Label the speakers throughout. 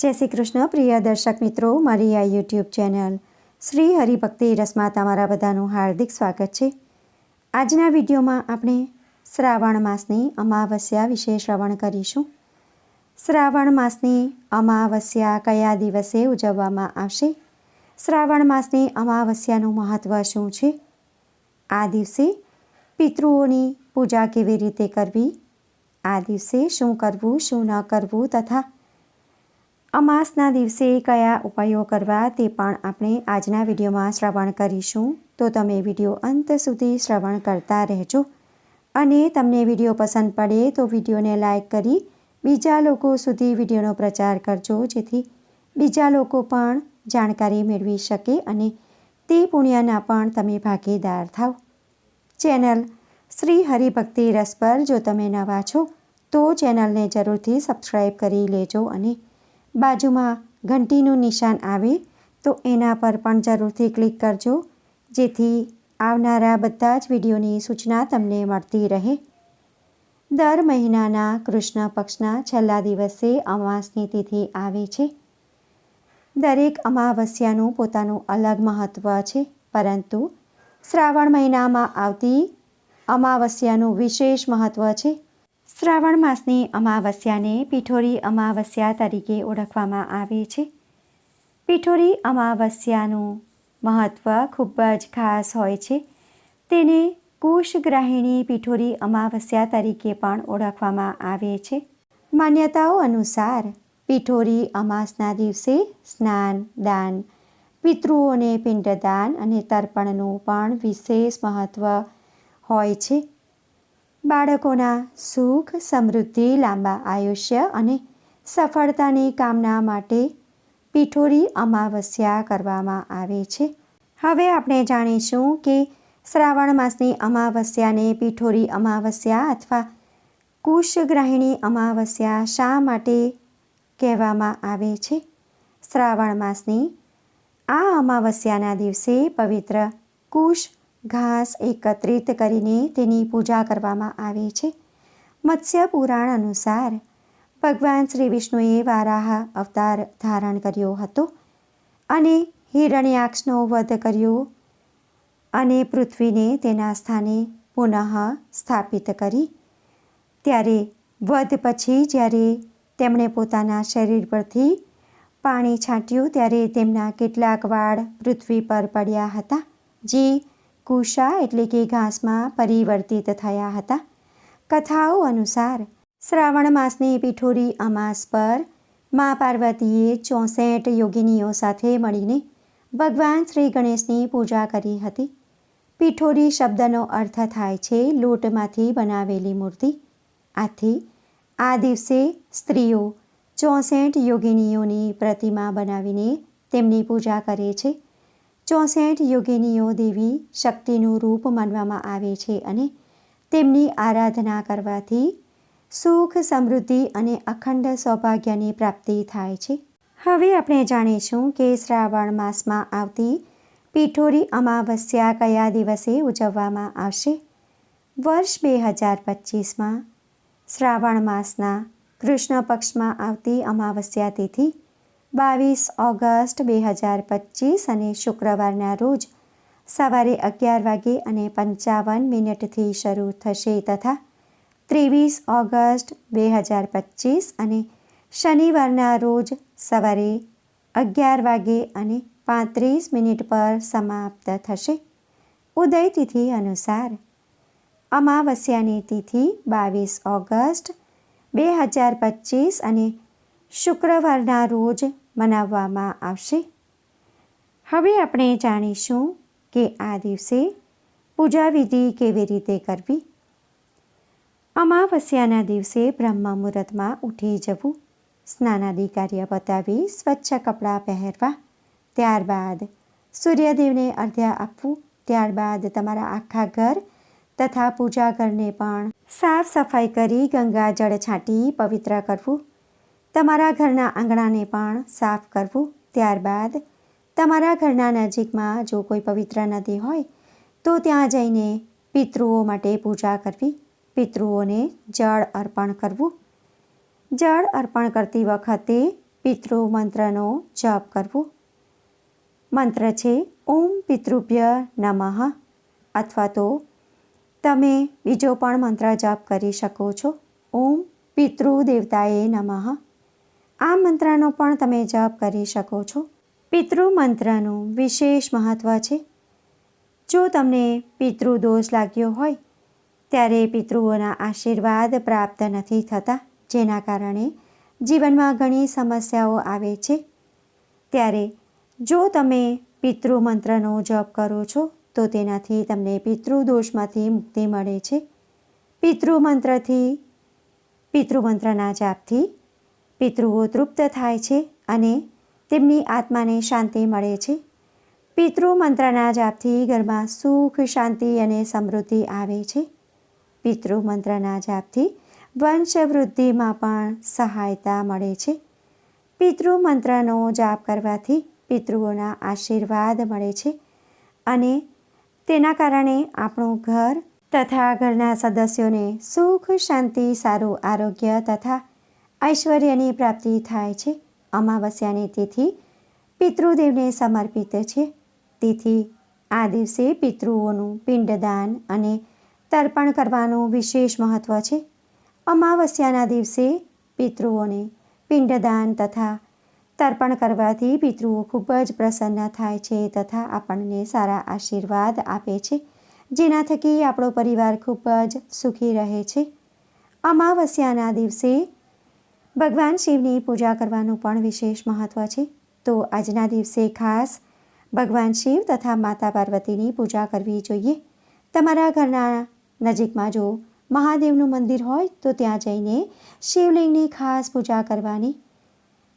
Speaker 1: જય શ્રી કૃષ્ણ, પ્રિય દર્શક મિત્રો, મારી આ યુટ્યુબ ચેનલ શ્રી હરિભક્તિ રસમાં તમારા બધાનું હાર્દિક સ્વાગત છે. આજના વિડીયોમાં આપણે શ્રાવણ માસની અમાવસ્યા વિશે શ્રવણ કરીશું. શ્રાવણ માસની અમાવસ્યા કયા દિવસે ઉજવવામાં આવશે? શ્રાવણ માસની અમાવસ્યાનું મહત્ત્વ શું છે? આ દિવસે પિતૃઓની પૂજા કેવી રીતે કરવી? આ દિવસે શું કરવું, શું ન કરવું તથા અમાસના દિવસે કયા ઉપાયો કરવા તે પણ આપણે આજના વિડીયોમાં શ્રવણ કરીશું. તો તમે વીડિયો અંત સુધી શ્રવણ કરતા રહેજો. અને તમને વીડિયો પસંદ પડે તો વિડીયોને લાઇક કરી બીજા લોકો સુધી વિડીયોનો પ્રચાર કરજો, જેથી બીજા લોકો પણ જાણકારી મેળવી શકે અને તે પુણ્યના પણ તમે ભાગીદાર થાવ. ચેનલ શ્રી હરિભક્તિ રસ પર જો તમે નવા છો, તો ચેનલને જરૂરથી સબસ્ક્રાઈબ કરી લેજો અને બાજુમાં ઘંટીનું નિશાન આવે તો એના પર પણ જરૂરથી ક્લિક કરજો. જેથી આવનારા બધા જ વિડીયોની સૂચના તમને મળતી રહે. દર મહિનાના કૃષ્ણ પક્ષના છેલ્લા દિવસે અમાસની તિથિ આવે છે. દરેક અમાવસ્યાનું પોતાનું અલગ મહત્ત્વ છે, પરંતુ શ્રાવણ મહિનામાં આવતી અમાવસ્યાનું વિશેષ મહત્ત્વ છે. શ્રાવણ માસની અમાવસ્યાને પીઠોરી અમાવસ્યા તરીકે ઓળખવામાં આવે છે. પીઠોરી અમાવસ્યાનું મહત્ત્વ ખૂબ જ ખાસ હોય છે. તેને કુશગ્રાહિણી પીઠોરી અમાવસ્યા તરીકે પણ ઓળખવામાં આવે છે. માન્યતાઓ અનુસાર પીઠોરી અમાસના દિવસે સ્નાન, દાન, પિતૃઓને પિંડદાન અને તર્પણનું પણ વિશેષ મહત્ત્વ હોય છે. બાળકોના સુખ, સમૃદ્ધિ, લાંબા આયુષ્ય અને સફળતાની કામના માટે પીઠોરી અમાવસ્યા કરવામાં આવે છે. હવે આપણે જાણીશું કે શ્રાવણ માસની અમાવસ્યાને પીઠોરી અમાવસ્યા અથવા કુશગ્રાહિણી અમાવસ્યા શા માટે કહેવામાં આવે છે? શ્રાવણ માસની આ અમાવસ્યાના દિવસે પવિત્ર કુશ ઘાસ એકત્રિત કરીને તેની પૂજા કરવામાં આવે છે. મત્સ્ય પુરાણ અનુસાર, ભગવાન શ્રી વિષ્ણુએ વારાહ અવતાર ધારણ કર્યો હતો અને હિરણ્યાક્ષનો વધ કર્યો અને પૃથ્વીને તેના સ્થાને પુનઃ સ્થાપિત કરી. ત્યારે વધ પછી જ્યારે તેમણે પોતાના શરીર પરથી પાણી છાંટ્યું, ત્યારે તેમના કેટલાક વાળ પૃથ્વી પર પડ્યા હતા, જે કુશા એટલે કે ઘાસમાં પરિવર્તિત થયા હતા. કથાઓ અનુસાર શ્રાવણ માસની પીઠોરી અમાસ પર મા પાર્વતીએ ચોસઠ યોગિનીઓ સાથે મળીને ભગવાન શ્રી ગણેશની પૂજા કરી હતી. પીઠોરી શબ્દનો અર્થ થાય છે લોટમાંથી બનાવેલી મૂર્તિ. આથી આ દિવસે સ્ત્રીઓ ચોસઠ યોગિનીઓની પ્રતિમા બનાવીને તેમની પૂજા કરે છે. ચોસઠ યોગિનીઓ દેવી શક્તિનું રૂપ માનવામાં આવે છે અને તેમની આરાધના કરવાથી સુખ, સમૃદ્ધિ અને અખંડ સૌભાગ્યની પ્રાપ્તિ થાય છે. હવે આપણે જાણીશું કે શ્રાવણ માસમાં આવતી પીઠોરી અમાવસ્યા કયા દિવસે ઉજવવામાં આવશે? વર્ષ બે હજાર પચીસમાં શ્રાવણ માસના કૃષ્ણ પક્ષમાં આવતી અમાવસ્યા તિથિ બાવીસ ઓગસ્ટ બે હજાર પચીસ અને શુક્રવારના રોજ સવારે અગિયાર વાગે અને પંચાવન મિનિટથી શરૂ થશે તથા ત્રેવીસ ઓગસ્ટ બે હજાર પચીસ અને શનિવારના રોજ સવારે અગિયાર વાગે અને પાંત્રીસ મિનિટ પર સમાપ્ત થશે. ઉદય તિથિ અનુસાર અમાવસ્યાની તિથિ બાવીસ ઓગસ્ટ બે હજાર પચીસ અને શુક્રવારના રોજ મનાવવામાં આવશે. હવે આપણે જાણીશું કે આ દિવસે પૂજા વિધિ કેવી રીતે કરવી? અમાવસ્યાના દિવસે બ્રહ્મ મુહૂર્તમાં ઉઠી જવું, સ્નાનાદિ કાર્ય બતાવી સ્વચ્છ કપડાં પહેરવા, ત્યારબાદ સૂર્યદેવને અર્ધ્ય આપવું, ત્યારબાદ તમારા આખા ઘર તથા પૂજા ઘરને પણ સાફ સફાઈ કરી ગંગા જળ છાંટી પવિત્ર કરવું. તમારા ઘરના આંગણાને પણ સાફ કરવું, ત્યારબાદ તમારા ઘરના નજીકમાં જો કોઈ પવિત્ર નદી હોય, તો ત્યાં જઈને પિતૃઓ માટે પૂજા કરવી, પિતૃઓને જળ અર્પણ કરવું. જળ અર્પણ કરતી વખતે પિતૃ મંત્રનો જપ કરવો. મંત્ર છે, ઓમ પિતૃભ્ય નમઃ. અથવા તો, તમે બીજો પણ મંત્ર જપ કરી શકો છો. ઓમ પિતૃ દેવતાએ નમઃ. આ મંત્રનો પણ તમે જપ કરી શકો છો. પિતૃ મંત્રનું વિશેષ મહત્ત્વ છે. જો તમને પિતૃ દોષ લાગ્યો હોય, ત્યારે પિતૃઓના આશીર્વાદ પ્રાપ્ત નથી થતા, જેના કારણે જીવનમાં ઘણી સમસ્યાઓ આવે છે. ત્યારે જો તમે પિતૃ મંત્રનો જપ કરો છો, તો તેનાથી તમને પિતૃ દોષમાંથી મુક્તિ મળે છે. પિતૃ મંત્રથી પિતૃ મંત્રના જાપથી પિતૃઓ તૃપ્ત થાય છે અને તેમની આત્માને શાંતિ મળે છે. પિતૃ મંત્રના જાપથી ઘરમાં સુખ, શાંતિ અને સમૃદ્ધિ આવે છે. પિતૃ મંત્રના જાપથી વંશવૃદ્ધિમાં પણ સહાયતા મળે છે. પિતૃ મંત્રનો જાપ કરવાથી પિતૃઓના આશીર્વાદ મળે છે અને તેના કારણે આપણું ઘર તથા ઘરના સદસ્યોને સુખ, શાંતિ, સારું આરોગ્ય તથા ઐશ્વર્યની પ્રાપ્તિ થાય છે. અમાવસ્યાની તિથિ પિતૃદેવને સમર્પિત છે. તેથી આ દિવસે પિતૃઓનું પિંડદાન અને તર્પણ કરવાનું વિશેષ મહત્ત્વ છે. અમાવસ્યાના દિવસે પિતૃઓને પિંડદાન તથા તર્પણ કરવાથી પિતૃઓ ખૂબ જ પ્રસન્ન થાય છે તથા આપણને સારા આશીર્વાદ આપે છે, જેના થકી આપણો પરિવાર ખૂબ જ સુખી રહે છે. અમાવસ્યાના દિવસે ભગવાન શિવની પૂજા કરવાનું પણ વિશેષ મહત્ત્વ છે. તો આજના દિવસે ખાસ ભગવાન શિવ તથા માતા પાર્વતીની પૂજા કરવી જોઈએ. તમારા ઘરના નજીકમાં જો મહાદેવનું મંદિર હોય તો ત્યાં જઈને શિવલિંગની ખાસ પૂજા કરવાની.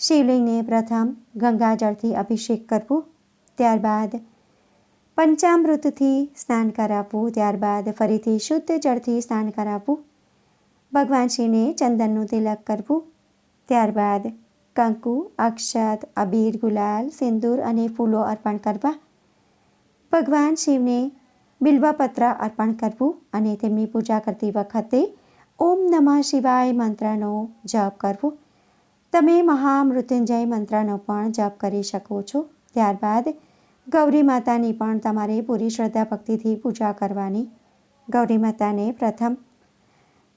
Speaker 1: શિવલિંગને પ્રથમ ગંગાજળથી અભિષેક કરવું, ત્યારબાદ પંચામૃતથી સ્નાન કરાવવું, ત્યારબાદ ફરીથી શુદ્ધ જળથી સ્નાન કરાવવું. ભગવાન શિવને ચંદનનું તિલક કરવું ત્યારબાદ કંકુ, અક્ષત, અબીર, ગુલાલ, સિંદૂર અને ફૂલો અર્પણ કરવા. ભગવાન શિવને બિલ્વપત્ર અર્પણ કરવું અને તેમની પૂજા કરતી વખતે ઓમ નમઃ શિવાય મંત્રનો જપ કરવો. તમે મહામૃત્યુંજય મંત્રનો પણ જપ કરી શકો છો. ત્યારબાદ ગૌરી માતાની પણ તમારે પૂરી શ્રદ્ધા ભક્તિથી પૂજા કરવાની. ગૌરી માતાને પ્રથમ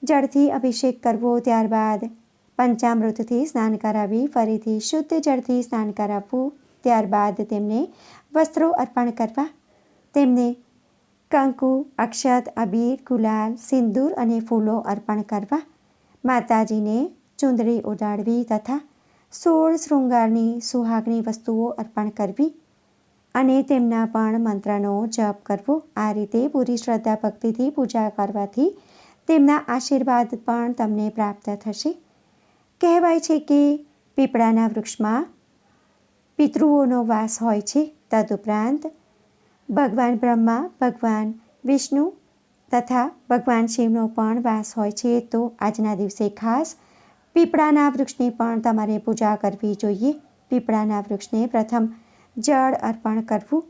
Speaker 1: જળથી અભિષેક કરવો, ત્યારબાદ પંચામૃતથી સ્નાન કરાવી, ફરીથી શુદ્ધ જળથી સ્નાન કરાવવું. ત્યારબાદ તેમને વસ્ત્રો અર્પણ કરવા. તેમને કંકુ, અક્ષત, અબીર, ગુલાલ, સિંદૂર અને ફૂલો અર્પણ કરવા. માતાજીને ચૂંદડી ઉડાડવી તથા સોળ શૃંગારની સુહાગની વસ્તુઓ અર્પણ કરવી અને તેમના પણ મંત્રનો જપ કરવો. આ રીતે પૂરી શ્રદ્ધા ભક્તિથી પૂજા કરવાથી તેમના આશીર્વાદ પણ તમને પ્રાપ્ત થશે. કહેવાય છે કે પીપળાના વૃક્ષમાં પિતૃઓનો વાસ હોય છે. તદુપરાંત ભગવાન બ્રહ્મા, ભગવાન વિષ્ણુ તથા ભગવાન શિવનો પણ વાસ હોય છે. તો આજના દિવસે ખાસ પીપળાના વૃક્ષની પણ તમારે પૂજા કરવી જોઈએ. પીપળાના વૃક્ષને પ્રથમ જળ અર્પણ કરવું.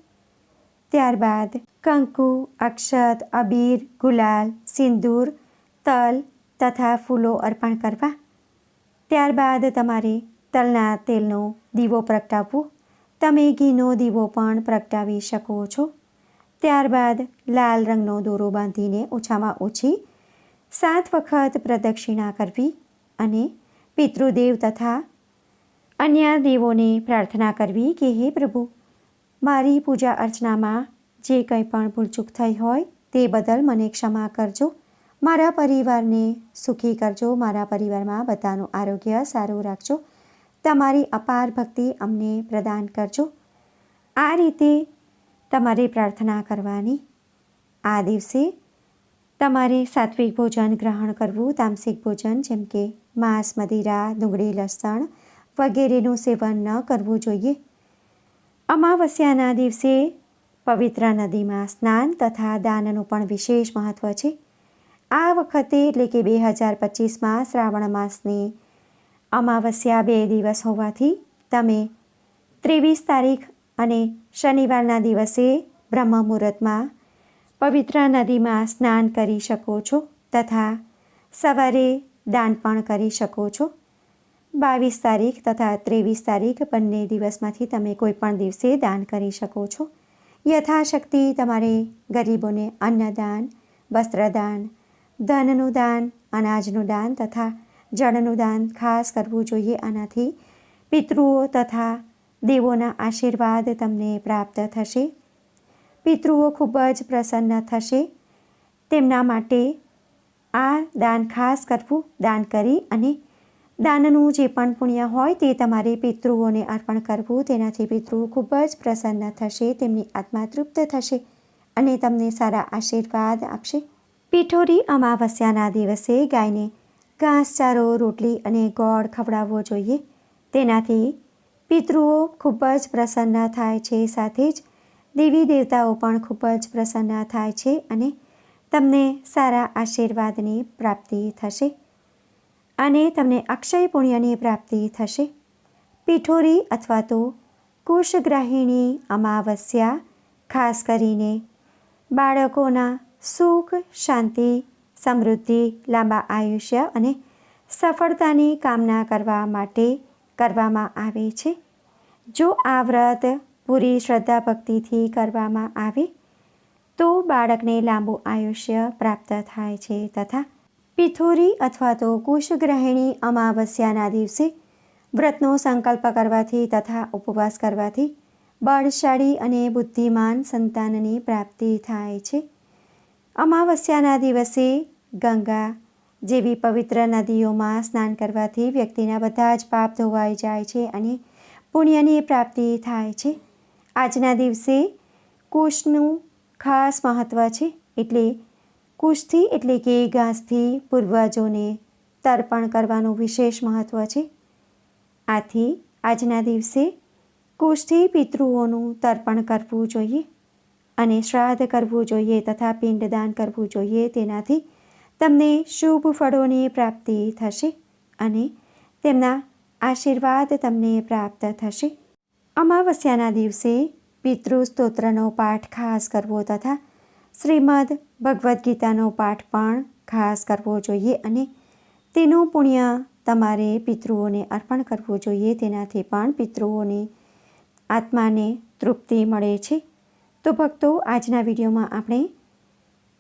Speaker 1: ત્યારબાદ કંકુ, અક્ષત, અબીર, ગુલાલ, સિંદૂર, તલ તથા ફૂલો અર્પણ કરવા. ત્યારબાદ તમારે તલના તેલનો દીવો પ્રગટાવવો. તમે ઘીનો દીવો પણ પ્રગટાવી શકો છો. ત્યારબાદ લાલ રંગનો દોરો બાંધીને ઓછામાં ઓછી સાત વખત પ્રદક્ષિણા કરવી અને પિતૃદેવ તથા અન્ય દેવોને પ્રાર્થના કરવી કે હે પ્રભુ, મારી પૂજા અર્ચનામાં જે કંઈ પણ ભૂલચૂક થઈ હોય તે બદલ મને ક્ષમા કરજો. મારા પરિવારને સુખી કરજો, મારા પરિવારમાં બધાનું આરોગ્ય સારું રાખજો. તમારી અપાર ભક્તિ અમને પ્રદાન કરજો. આ રીતે તમારે પ્રાર્થના કરવાની. આ દિવસે તમારે સાત્વિક ભોજન ગ્રહણ કરવું, તામસિક ભોજન જેમ કે માંસ, મદિરા, ડુંગળી, લસણ વગેરેનું સેવન ન કરવું જોઈએ. અમાવસ્યાના દિવસે પવિત્ર નદીમાં સ્નાન તથા દાનનું પણ વિશેષ મહત્ત્વ છે. આ વખતે એટલે કે બે હજાર પચીસમાં શ્રાવણ માસની અમાવસ્યા બે દિવસ હોવાથી તમે ત્રેવીસ તારીખ અને શનિવારના દિવસે બ્રહ્મ મુહૂર્તમાં પવિત્ર નદીમાં સ્નાન કરી શકો છો તથા સવારે દાન પણ કરી શકો છો. બાવીસ તારીખ તથા ત્રેવીસ તારીખ બંને દિવસમાંથી તમે કોઈ પણ દિવસે દાન કરી શકો છો. યથાશક્તિ તમારે ગરીબોને અન્નદાન, વસ્ત્રદાન ધનનું દાન અનાજનું દાન તથા જળનું દાન ખાસ કરવું જોઈએ. આનાથી પિતૃઓ તથા દેવોના આશીર્વાદ તમને પ્રાપ્ત થશે. પિતૃઓ ખૂબ જ પ્રસન્ન થશે. તેમના માટે આ દાન ખાસ કરવું, દાન કરી અને દાનનું જે પણ પુણ્ય હોય તે તમારે પિતૃઓને અર્પણ કરવું. તેનાથી પિતૃઓ ખૂબ જ પ્રસન્ન થશે, તેમની આત્મા તૃપ્ત થશે અને તમને સારા આશીર્વાદ આપશે. પીઠોરી અમાવસ્યાના દિવસે ગાયને ઘાસચારો રોટલી અને ગોળ ખવડાવવો જોઈએ. તેનાથી પિતૃઓ ખૂબ જ પ્રસન્ન થાય છે. સાથે જ દેવી દેવતાઓ પણ ખૂબ જ પ્રસન્ન થાય છે અને તમને સારા આશીર્વાદની પ્રાપ્તિ થશે અને તમને અક્ષય પુણ્યની પ્રાપ્તિ થશે. પીઠોરી અથવા તો કુશગ્રાહિણી અમાવસ્યા ખાસ કરીને બાળકોના સુખ, શાંતિ, સમૃદ્ધિ, લાંબા આયુષ્ય અને સફળતાની કામના કરવા માટે કરવામાં આવે છે. જો આ વ્રત પૂરી શ્રદ્ધા ભક્તિથી કરવામાં આવે, તો બાળકને લાંબુ આયુષ્ય પ્રાપ્ત થાય છે તથા પિથોરી અથવા તો કુશગ્રહિણી અમાવસ્યાના દિવસે વ્રતનો સંકલ્પ કરવાથી તથા ઉપવાસ કરવાથી બળશાળી અને બુદ્ધિમાન સંતાનની પ્રાપ્તિ થાય છે. અમાવસ્યાના દિવસે ગંગા જેવી પવિત્ર નદીઓમાં સ્નાન કરવાથી વ્યક્તિના બધા જ પાપ ધોવાઈ જાય છે અને પુણ્યની પ્રાપ્તિ થાય છે. આજના દિવસે કુશનું ખાસ મહત્ત્વ છે. એટલે કુશથી એટલે કે ઘાસથી પૂર્વજોને તર્પણ કરવાનું વિશેષ મહત્ત્વ છે. આથી આજના દિવસે કુશથી પિતૃઓનું તર્પણ કરવું જોઈએ. અને શ્રાદ્ધ કરવું જોઈએ તથા પિંડદાન કરવું જોઈએ તેનાથી તમને શુભ ફળોની પ્રાપ્તિ થશે અને તેમના આશીર્વાદ તમને પ્રાપ્ત થશે. અમાવસ્યાના દિવસે પિતૃ સ્તોત્રનો પાઠ ખાસ કરવો તથા શ્રીમદ ભગવદ્ ગીતાનો પાઠ પણ ખાસ કરવો જોઈએ અને તેનું પુણ્ય તમારે પિતૃઓને અર્પણ કરવું જોઈએ. તેનાથી પણ પિતૃઓની આત્માને તૃપ્તિ મળે છે. તો ભક્તો, આજના વિડીયોમાં આપણે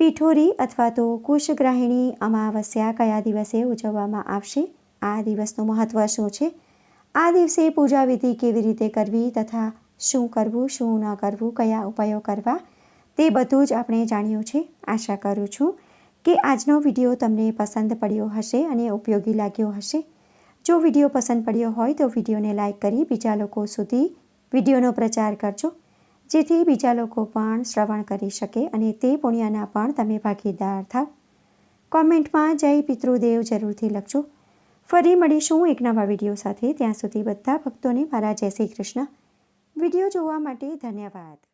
Speaker 1: પીઠોરી અથવા તો કુશગ્રાહિણી અમાવસ્યા કયા દિવસે ઉજવવામાં આવશે, આ દિવસનું મહત્ત્વ શું છે, આ દિવસે પૂજા વિધિ કેવી રીતે કરવી તથા શું કરવું, શું ન કરવું, કયા ઉપાયો કરવા, તે બધું જ આપણે જાણ્યું છે. આશા કરું છું કે આજનો વીડિયો તમને પસંદ પડ્યો હશે અને ઉપયોગી લાગ્યો હશે. જો વીડિયો પસંદ પડ્યો હોય તો વિડીયોને લાઇક કરી બીજા લોકો સુધી વિડીયોનો પ્રચાર કરજો. જેથી બીજા લોકો પણ શ્રવણ કરી શકે અને તે પુણ્યના પણ તમે ભાગીદાર થાવ. કોમેન્ટમાં જય પિતૃદેવ જરૂરથી લખજો. ફરી મળીશું એક નવા વીડિયો સાથે. ત્યાં સુધી બધા ભક્તોને મારા જય શ્રી કૃષ્ણ. વીડિયો જોવા માટે ધન્યવાદ.